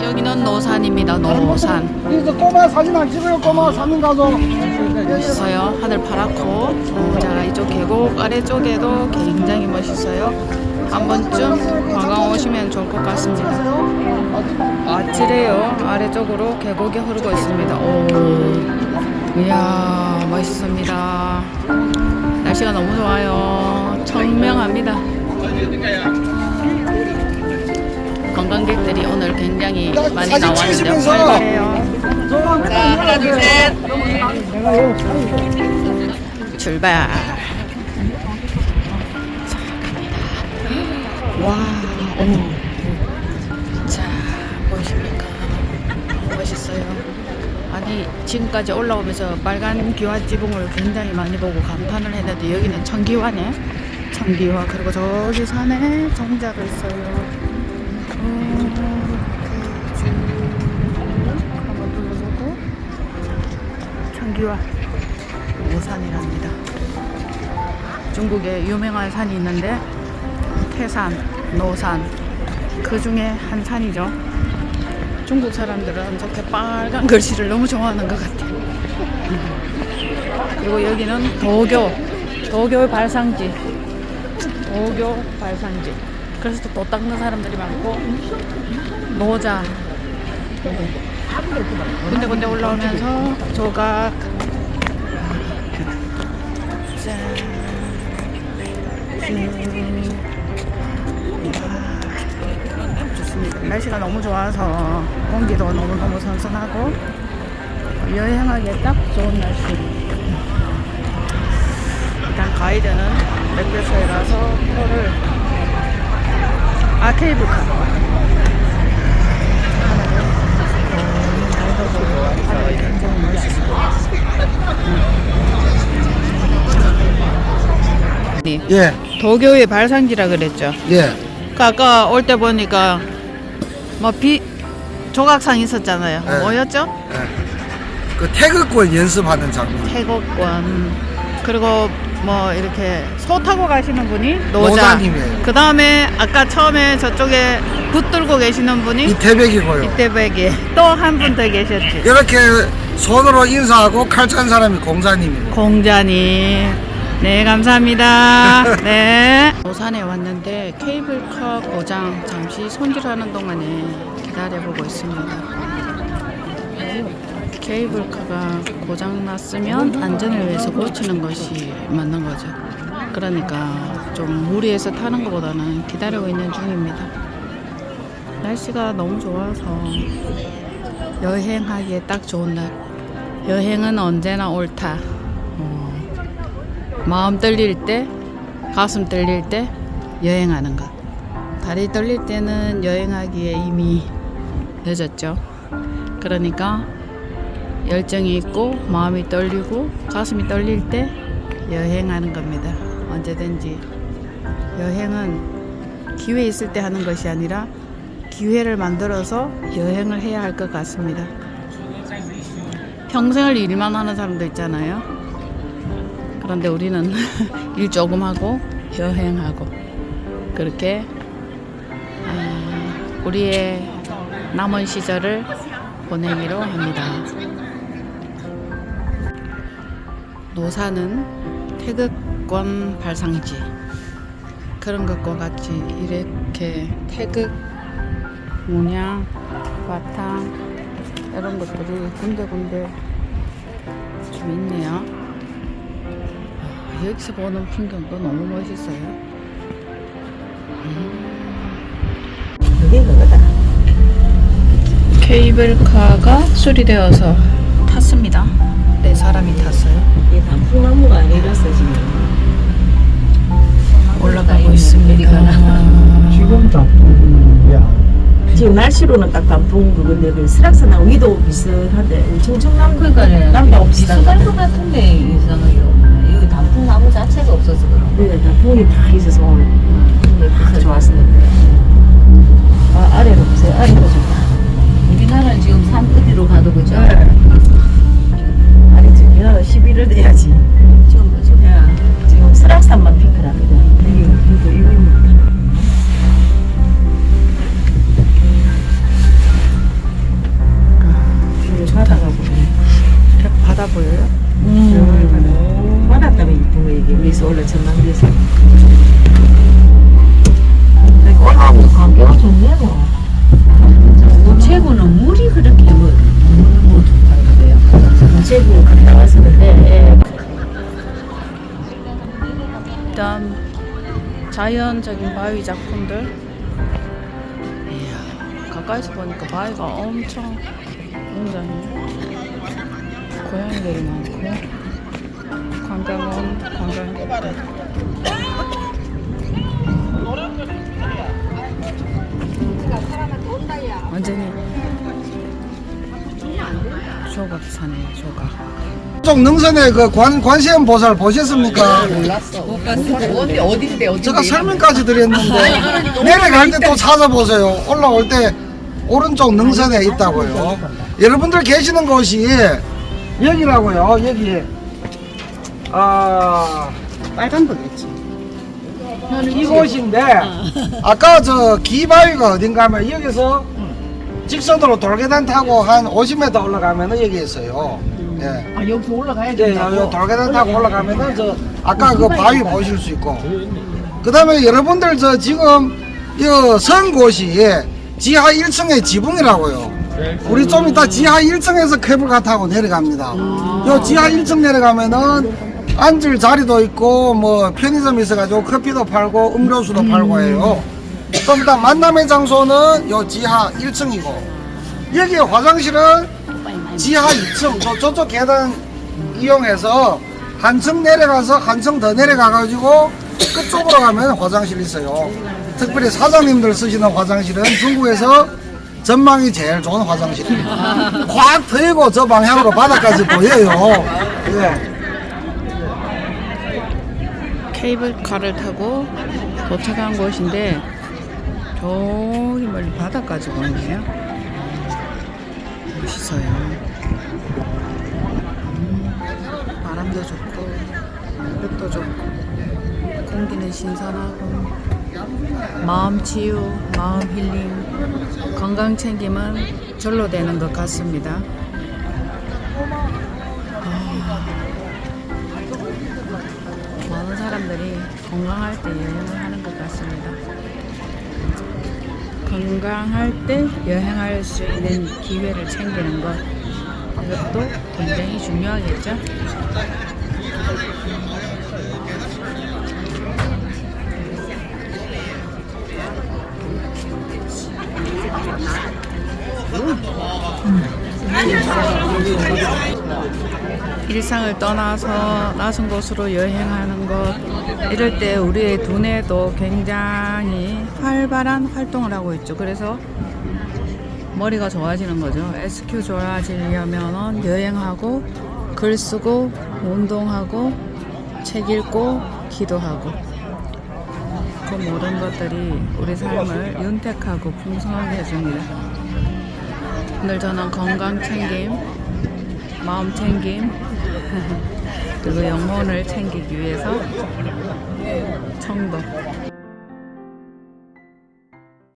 여기는 노산입니다. 노산. 이제 꼬마 사진 안 찍어요 꼬마 사진 가서 멋있어요. 하늘 파랗고. 어, 자, 이쪽 계곡 아래쪽에도 굉장히 멋있어요. 한 번쯤 관광 오시면 좋을 것 같습니다. 아찔해요. 아래쪽으로 계곡이 흐르고 있습니다. 오, 이야, 멋있습니다. 날씨가 너무 좋아요. 청명합니다. 굉장히 많이 사진 나왔는데 찍으시면서. 활발해요. 자 하나 둘 셋 출발. 자, 갑니다. 와, 어머. 자, 보이십니까? 멋있어요. 아니, 지금까지 올라오면서 빨간 기와 지붕을 굉장히 많이 보고 감탄을 했는데 여기는 청기화네. 청기화. 그리고 저기 산에 정자가 있어요. 어, 청기화. 오산이랍니다. 중국에 유명한 산이 있는데 태산, 노산 그 중에 한 산이죠. 중국 사람들은 저렇게 빨간 글씨를 너무 좋아하는 것 같아요. 그리고 여기는 도교, 도교의 발상지, 도교 발상지. 그래서 또도 닦는 사람들이 많고 노자 군데군데 올라오면서 조각. 날씨가 너무 좋아서 공기도 너무너무 선선하고 여행하기에 딱 좋은 날씨. 일단 가이드는 맥베스에 가서 표를 아 케이블카 하나를 어, 하늘이 굉장히 멋있어요. 예 도교의 발상지라 그랬죠. 예. 그 아까 올 때 보니까 뭐 비 조각상 있었잖아요. 네. 뭐였죠? 그 태극권 연습하는 장면 태국권 그리고 뭐 이렇게 소 타고 가시는 분이 노자. 노자님이에요. 그 다음에 아까 처음에 저쪽에 붓 들고 계시는 분이 이태백이고요 이태백이 또 한 분 더 계셨지. 이렇게 손으로 인사하고 칼찬 사람이 공자님이에요 공자님. 네, 감사합니다. 네. 노산에 왔는데 케이블카 고장 잠시 손질하는 동안에 기다려보고 있습니다. 케이블카가 고장 났으면 안전을 위해서 고치는 것이 맞는 거죠. 그러니까 좀 무리해서 타는 것보다는 기다리고 있는 중입니다. 날씨가 너무 좋아서 여행하기에 딱 좋은 날. 여행은 언제나 옳다. 어, 마음 떨릴 때, 가슴 떨릴 때 여행하는 것. 다리 떨릴 때는 여행하기에 이미 늦었죠. 그러니까 열정이 있고 마음이 떨리고 가슴이 떨릴 때 여행하는 겁니다. 언제든지 여행은 기회 있을 때 하는 것이 아니라 기회를 만들어서 여행을 해야 할 것 같습니다. 평생을 일만 하는 사람도 있잖아요. 그런데 우리는 일 조금 하고 여행하고 그렇게 아, 우리의 남은 시절을 보내기로 합니다. 노사는 태극권 발상지 그런 것과 같이 이렇게 태극 문양 바탕 이런 것들이 군데군데 좀 있네요. 아, 여기서 보는 풍경도 너무 멋있어요. 그게 그거다. 케이블카가 수리되어서 탔습니다. 네 사람이 탔어요. 이 단풍나무가 아니라서 지금 올라가고 있습니다. 지금 단풍이야 지금 날씨로는 딱 단풍 그건데 그 설악산하고 위도 비슷한데 청청나무 그러니까는 나무가 비슷한 것 같은데 이상 자연적인 바위 작품들. 이야, 가까이서 보니까 바위가 엄청 웅장해. 고양이들이 많고. 관광원 관광객들. 완전히 조각사네 조각. 쪽 능선의 그 관, 관세음 보살 보셨습니까? 어디 어딘데 어디? 제가 설명까지 드렸는데 내려갈 때 또 찾아보세요. 올라올 때 오른쪽 능선에 있다고요. 여러분들 계시는 곳이 여기라고요. 여기 아 빨간 거겠지. 이곳인데 아까 저 기바위가 어딘가 하면 여기서 직선으로 돌계단 타고 한 50m 올라가면은 여기 있어요. 예. 아 여기 올라가야 네, 요, 요 돌계단 타고 올라가면은 저 아까 그 바위 보실 수 있고 그다음에 여러분들 저 지금 이 선 곳이 지하 1층의 지붕이라고요. 우리 좀 이따 지하 1층에서 케이블카 타고 내려갑니다. 요 지하 1층 내려가면은 앉을 자리도 있고 뭐 편의점 있어가지고 커피도 팔고 음료수도 팔고 해요. 좀 이따 만남의 장소는 요 지하 1층이고 여기 화장실은 지하 2층 저, 저쪽 계단 이용해서 한 층 내려가서 한 층 더 내려가가지고 끝쪽으로 가면 화장실 있어요. 특별히 사장님들 쓰시는 화장실은 중국에서 전망이 제일 좋은 화장실이에요. 확 트이고 저 방향으로 바닥까지 보여요. 예. 케이블카를 타고 도착한 곳인데 저기 멀리 바다까지 보이네요. 멋있어요. 음, 바람도 좋고 햇도 좋고 공기는 신선하고 마음 치유, 마음 힐링, 건강 챙김은 절로 되는 것 같습니다. 많은 사람들이 건강할 때 여행을 하는 것 같습니다. 건강할 때 여행할 수 있는 기회를 챙기는 것 이것도 굉장히 중요하겠죠. 일상을 떠나서 낯선 곳으로 여행하는 것 이럴 때 우리의 두뇌도 굉장히 활발한 활동을 하고 있죠. 그래서 머리가 좋아지는 거죠. SQ 좋아지려면 여행하고 글 쓰고 운동하고 책 읽고 기도하고 그 모든 것들이 우리 삶을 윤택하고 풍성하게 해줍니다. 오늘 저는 건강 챙김 마음 챙김 그리고 영혼을 챙기기 위해서 청도